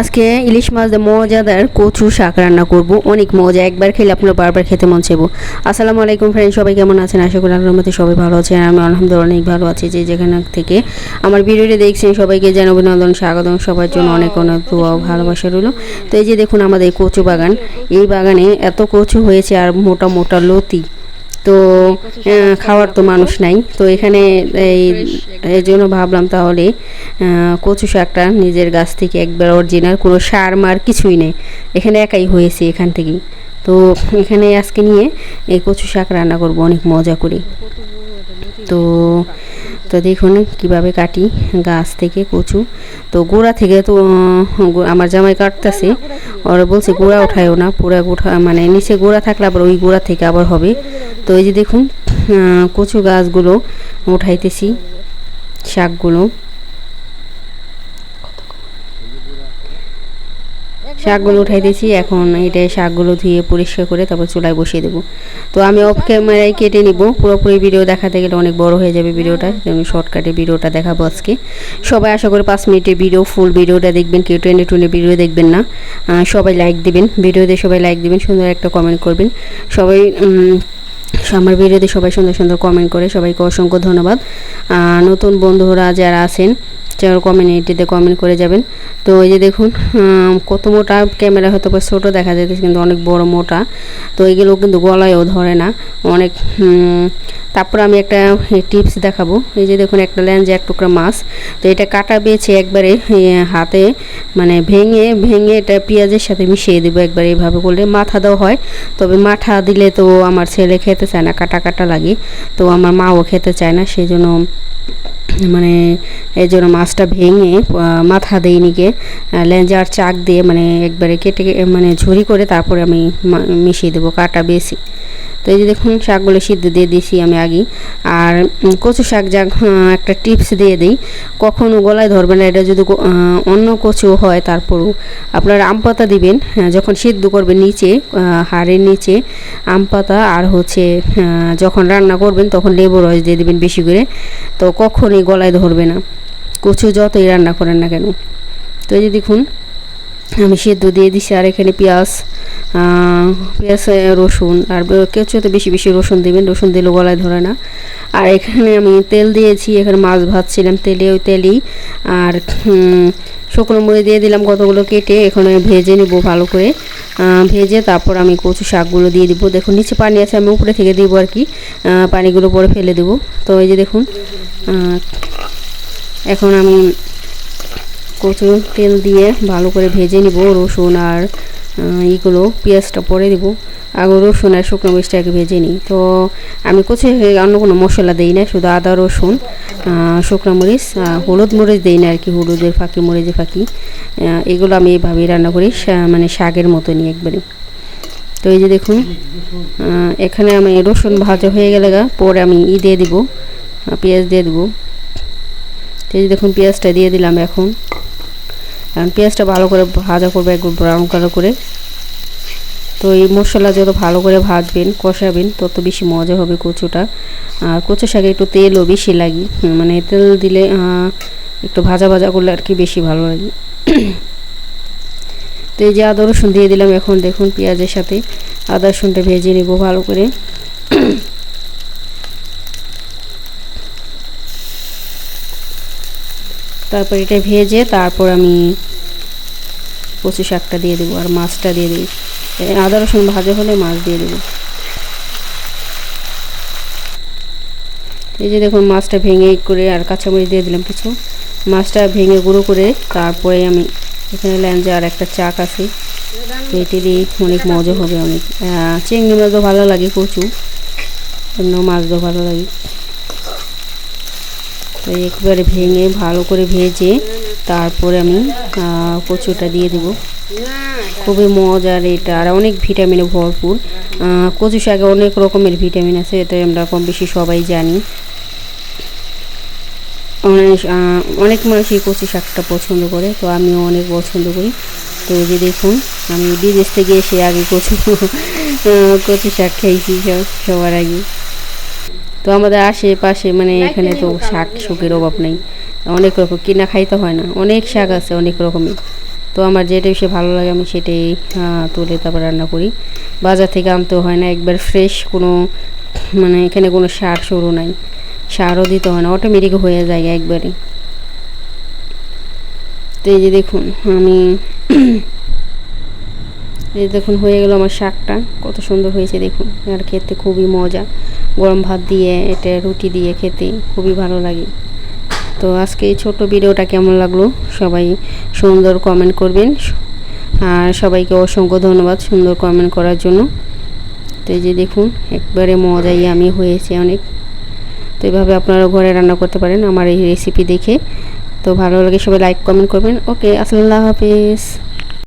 আজকে ইলিশ মাছ মজাদার কচু শাক রান্না করব। অনেক মজা, একবার খেলে আপনার বারবার খেতে মন চাইব। আসসালামু আলাইকুম ফ্রেন্ড সবাই কেমন আছেন? আশা করি আল্লাহর মধ্যে সবাই ভালো আছেন আমি আলহামদুলিল্লাহ অনেক ভালো আছি। যে যেখানে থেকে আমার ভিডিওটি দেখছেন, সবাইকে যেন অভিনন্দন, স্বাগতম। সবার জন্য অনেক অনেক দোয়া ভালোবাসা রইল। তো এই যে দেখুন আমাদের কচু বাগান, এই বাগানে এত কচু হয়েছে আর মোটা মোটা লতি। তো খাওয়ার তো মানুষ নাই। তো এখানে এই এই জন্য ভাবলাম তাহলে কচু শাকটা নিজের গাছ থেকে একবার অরিজিনাল কোনো সার মার কিছুই নেই। এখানে একাই হয়েছে এখান থেকেই। তো এখানে আজকে নিয়ে এই কচু শাক রান্না করব অনেক মজা করে। তো তো দেখুন কীভাবে কাটি গাছ থেকে কচু। তো গোড়া থেকে তো আমার জামাই কাটতেছে। ওরা বলছে গোড়া ওঠায়ও না পুরা গোঠা মানে নিচে গোড়া থাকলে আবার ওই গোড়া থেকে আবার হবে। তো এই যে দেখুন কচু গাছগুলো উঠাইতেছি, শাকগুলো। শাকগুলো উঠাইতেছি, এখন এটা শাকগুলো ধুয়ে পরিষ্কার করে তারপর চুলায় বসিয়ে দেবো। তো আমি অফ ক্যামেরায় কেটে নিব, পুরোপুরি ভিডিও দেখাতে গেলে অনেক বড় হয়ে যাবে ভিডিওটা আমি শর্টকাটে ভিডিওটা দেখাবো আজকে। সবাই আশা করি পাঁচ মিনিটের ভিডিও ফুল ভিডিওটা দেখবেন, কেউ টেনে টুনে ভিডিও দেখবেন না। সবাই লাইক দিবেন ভিডিওতে সবাই লাইক দিবেন, সুন্দর একটা কমেন্ট করবেন। সবাই আমার ভিডিওতে সবাই সুন্দর সুন্দর কমেন্ট করে সবাইকে অসংখ্য ধন্যবাদ। নতুন বন্ধুরা যারা আছেন, যারা কমিউনিটিতে কমেন্ট করে যাবেন, তো এই যে দেখুন কত মোটা ক্যামেরা হয়তো বা ছোটো দেখা যাচ্ছে কিন্তু অনেক বড় মোটা। তো এগুলো কিন্তু গলায়ও ধরে না। অনেক তারপর আমি একটা টিপস দেখাবো। এই যে দেখুন, একটা ল্যাঞ্জে, এক টুকরা মাছ। তো এটা কাটা বেছে একবারে হাতে মানে ভেঙে ভেঙে এটা পেঁয়াজের সাথে মিশিয়ে দেবো একবার এইভাবে করলে মাথা দেওয়া হয়। তবে মাথা দিলে তো আমার ছেলে খেতে চায় না, কাটা কাটা লাগে। তো আমার মাও খেতে চায় না, সেই জন্য মানে এই জন্য মাছটা ভেঙে মাথা দিয়ে নিকে লেঞ্জার চাক দিয়ে মানে একবারে কেটে মানে ঝুরি করে তারপরে আমি মিশিয়ে দেবো কাটা বেশি। তো এই যে দেখুন শাকগুলো সিদ্ধ দিয়ে দিয়েছি আমি আগে। আর কচু শাক যা একটা টিপস দিয়ে দিই কখনও গলায় ধরবে না এটা যদি অন্য কচু হয় তারপরও। আপনারা আম পাতা দিবেন হ্যাঁ, যখন সিদ্ধ করবেন নিচে হাড়ের নিচে আম পাতা আর হচ্ছে যখন রান্না করবেন তখন লেবু রস দিয়ে দিবেন বেশি করে। তো কখনই গলায় ধরবে না। কচু যতই রান্না করেন না কেন। তো এই যে দেখুন, আমি সেদ্ধ দিয়ে দিছি, আর এখানে পেঁয়াজ পেঁয়াজ রসুন, আর কেঁচোতে বেশি বেশি রসুন দেবেন, রসুন দিলে গলায় ধরে না। আর এখানে আমি তেল দিয়েছি, এখানে মাছ ভাজছিলাম তেলে, ওই তেলেই। আর শুকনো মুড়ি দিয়ে দিলাম কতগুলো কেটে, এখানে ভেজে নেব ভালো করে। ভেজে তারপর আমি কচু শাকগুলো দিয়ে দিব। দেখুন, নিচে পানি আছে, আমি উপরে থেকে দিব আর কি। পানিগুলো পরে ফেলে দেব। তো এই যে দেখুন এখন আমি কচু তেল দিয়ে ভালো করে ভেজে নিব রসুন আর ইগুলো পেঁয়াজটা পরে দিব। আগে রসুন আর শুকনো মরিচটা আগে ভেজে নিই। তো আমি কচু অন্য কোনো মশলা দিই না, শুধু আদা, রসুন শুকনো মরিচ হলুদ মরিচ দিই না আর কি হলুদের ফাঁকি, মরিচের ফাঁকি। এগুলো আমি এইভাবেই রান্না করি মানে শাকের মতনই একবারে। তো এই যে দেখুন এখানে আমি রসুন ভাজা হয়ে গেলে গা, পরে আমি ই দিয়ে দিব পেঁয়াজ দিয়ে দেবো। এই যে দেখুন, পেঁয়াজটা দিয়ে দিলাম এখন। এখন পেঁয়াজটা ভালো করে ভাজা করবে একটু ব্রাউন কালার করে। তো এই মশলা যত ভালো করে ভাজবেন, কষাবেন, তত বেশি মজা হবে কচুটা। আর কচু শাকে একটু তেলও বেশি লাগে। মানে তেল দিলে একটু ভাজা ভাজা করলে আর কি বেশি ভালো লাগে। তো এই যে আদা রসুন দিয়ে দিলাম এখন, দেখুন পেঁয়াজের সাথে। আদা রসুনটা ভেজে নেব ভালো করে। তারপর এটা ভেজে তারপর আমি কচু শাকটা দিয়ে দেবো আর মাছটা দিয়ে দিই আদা রসুন ভাজা হলে মাছ দিয়ে দেবো। এই যে দেখুন মাছটা ভেঙে করে আর কাঁচামরিচ দিয়ে দিলাম কিছু। মাছটা ভেঙে গুঁড়ো করে তারপরে আমি এখানে ল্যাঞ্জা আর একটা চাক আছে। এটি দিয়ে অনেক মজা হবে অনেক। চিংড়ি মাছও ভালো লাগে কচু। অন্য মাছও ভালো লাগে। একবারে ভেঙে, ভালো করে ভেজে তারপরে আমি কচুটা দিয়ে দেব। খুবই মজার এটা, আর অনেক ভিটামিনে ভরপুর। কচু শাকে অনেক রকমের ভিটামিন আছে এটা আমরা কম বেশি সবাই জানি। অনেক মানুষই কচু শাকটা পছন্দ করে, তো আমিও অনেক পছন্দ করি। তো যে দেখুন, আমি বিদেশ থেকে এসে আগে কচু কচু শাক খেয়েছি সব- সবার আগে। তো আমাদের আশেপাশে মানে এখানে তো শাক শুকের অভাব নেই। অনেক রকম কিনা খাইতে হয় না। অনেক শাক আছে, অনেক রকমের তো আমার যেটা বেশি ভালো লাগে আমি সেটাই তুলে তারপর রান্না করি। বাজার থেকে আনতেও হয় না, একবার ফ্রেশ কোনো মানে এখানে কোনো সার সরু নাই। সারও দিতে হয় না অটোমেটিক হয়ে যায় একবারে। তো এই যে দেখুন, আমি এই দেখুন হয়ে গেল আমার শাকটা, কত সুন্দর হয়েছে দেখুন। আর খেতে খুবই মজা। গরম ভাত দিয়ে, এটা রুটি দিয়ে খেতে খুবই ভালো লাগে। তো আজকে এই ছোট ভিডিওটা কেমন লাগল সবাই সুন্দর কমেন্ট করবেন। আর সবাইকে অসংখ্য ধন্যবাদ সুন্দর কমেন্ট করার জন্য। তো এই যে দেখুন, একবারে মজাই আমি হয়েছে অনেক। তো এভাবে আপনারা ঘরে রান্না করতে পারেন আমার এই রেসিপি দেখে। তো ভালো লাগে সবাই লাইক কমেন্ট করবেন। ওকে আসসালামু হাফিজ।